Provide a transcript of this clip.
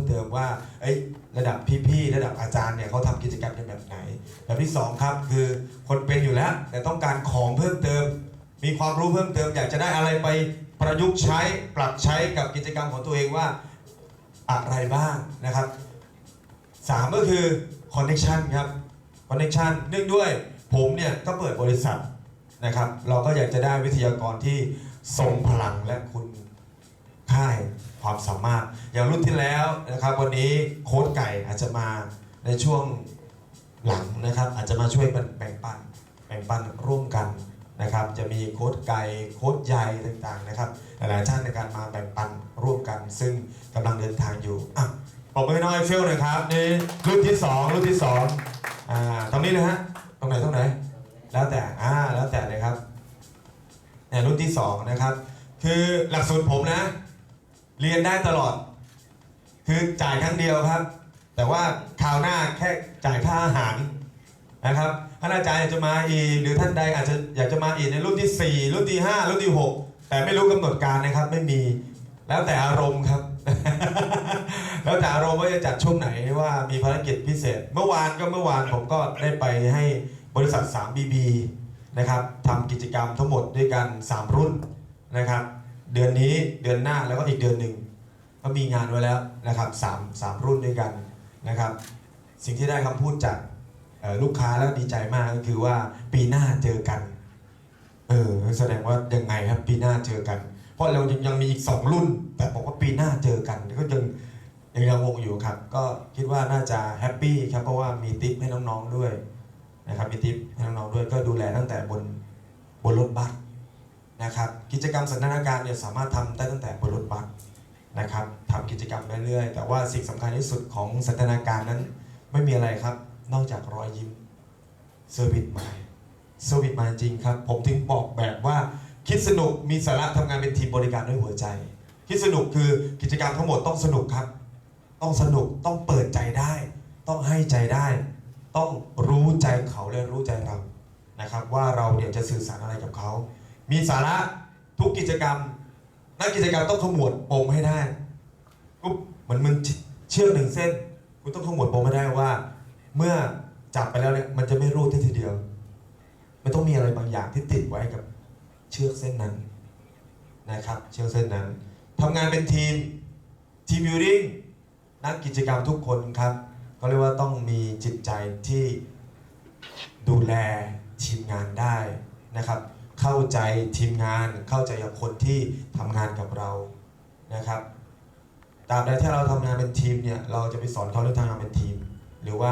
มเติมว่าเอ้ระดับพี่ๆระดับอาจารย์เนี่ยเขาทำกิจกรรมกันแบบไหน แบบที่สองครับคือคนเป็นอยู่แล้ว แต่ต้องการของเพิ่มเติม มีความรู้เพิ่มเติม อยากจะได้อะไรไปประยุกต์ใช้ปรับใช้กับกิจกรรมของตัวเองว่าอะไรบ้างนะครับสามก็คือ connection ครับ connection เนื่องด้วยผมเนี่ยก็เปิดบริษัทนะครับ เราก็อยากจะได้วิทยากรที่ทรงพลังและคุณ ค่ายความสามารถ อย่างรุ่นที่แล้วนะครับ วันนี้โค้ดไก่อาจจะมาในช่วงหลังนะครับ อาจจะมาช่วยแบ่งปันแบ่งปันร่วมกันนะครับ จะมีโค้ดไก่โค้ดใหญ่ต่างๆนะครับ หลายๆท่านในการมาแบ่งปันร่วมกัน ซึ่งกำลังเดินทางอยู่อะปรบมือให้น้องไอเฟลหน่อยครับนี่รุ่นที่สองรุ่นที่สองอ่าตรงนี้เลยฮะตรงไหนตรงไหน แล้วแต่อ่าแล้วแต่เลยครับเนี่ยรุ่นที่สองนะครับ คือหลักสูตรผมนะ เรียนได้ตลอด คือจ่ายครั้งเดียวครับ แต่ว่าคราวหน้าแค่จ่ายค่าอาหารนะครับท่านอาจารย์อยากจะมาอีกหรือท่านใดอาจจะอยากจะมาอีกในรุ่นที่ 4 รุ่นที่ 5 รุ่นที่ 6 แต่ไม่รู้กำหนดการนะครับ ไม่มีแล้วแต่อารมณ์ครับ แล้วแต่อารมณ์ว่าจะจัดช่วงไหนว่ามีภารกิจพิเศษ เมื่อวานก็เมื่อวานผมก็ได้ไปให้บริษัท 3BB นะครับทำกิจกรรมทั้งหมดด้วยกัน 3 รุ่นนะครับ เดือนนี้เดือนหน้าแล้วก็อีกเดือนหนึ่งก็มีงานไว้แล้วนะครับสามสามรุ่นด้วยกันนะครับ สิ่งที่ได้คำพูดจากเอ่อลูกค้าแล้วดีใจมากก็คือว่าปีหน้าเจอกัน เออแสดงว่ายังไงครับปีหน้าเจอกัน เพราะเรายังยังมีอีกสองรุ่น แต่บอกว่าปีหน้าเจอกันก็ยังยังยังงงอยู่ครับ ก็คิดว่าน่าจะแฮปปี้ครับเพราะว่ามีทิปให้น้องๆด้วยนะครับมีทิปให้น้องๆด้วยก็ดูแลตั้งแต่บนบนรถบัส นะครับกิจกรรมสันทนาการเนี่ยสามารถทำได้ตั้งแต่บนรถบัสนะครับทำกิจกรรมเรื่อยๆ แต่ว่าสิ่งสำคัญที่สุดของสันทนาการนั้นไม่มีอะไรครับ นอกจากรอยยิ้มเซอร์วิสมาเซอร์วิสมาจริงครับ ผมถึงบอกแบบว่าคิดสนุกมีสาระทำงานเป็นทีมบริการด้วยหัวใจ คิดสนุกคือกิจกรรมทั้งหมดต้องสนุกครับ ต้องสนุกต้องเปิดใจได้ ต้องให้ใจได้ ต้องรู้ใจเขาและรู้ใจเรานะครับ ว่าเราเนี่ยจะสื่อสารอะไรกับเขา มีสาระทุกกิจกรรม นักกิจกรรมต้องขมวดปมให้ได้ปุ๊บเหมือนมึงเชือกหนึ่งเส้นคุณต้องขมวดปมให้ได้ว่า เมื่อจับไปแล้วเนี่ยมันจะไม่รู้ทีเดียว มันต้องมีอะไรบางอย่างที่ติดไว้กับเชือกเส้นนั้นนะครับ เชือกเส้นนั้นทำงานเป็นทีมทีมบิวดิ้งนักกิจกรรมทุกคนครับก็เรียกว่าต้องมีจิตใจที่ดูแลทีมงานได้นะครับ เข้าใจทีมงาน เข้าใจกับคนที่ทำงานกับเรานะครับตราบใดที่เราทำงานเป็นทีมเนี่ยเราจะไปสอนเขาเรื่องทำงานเป็นทีม หรือว่า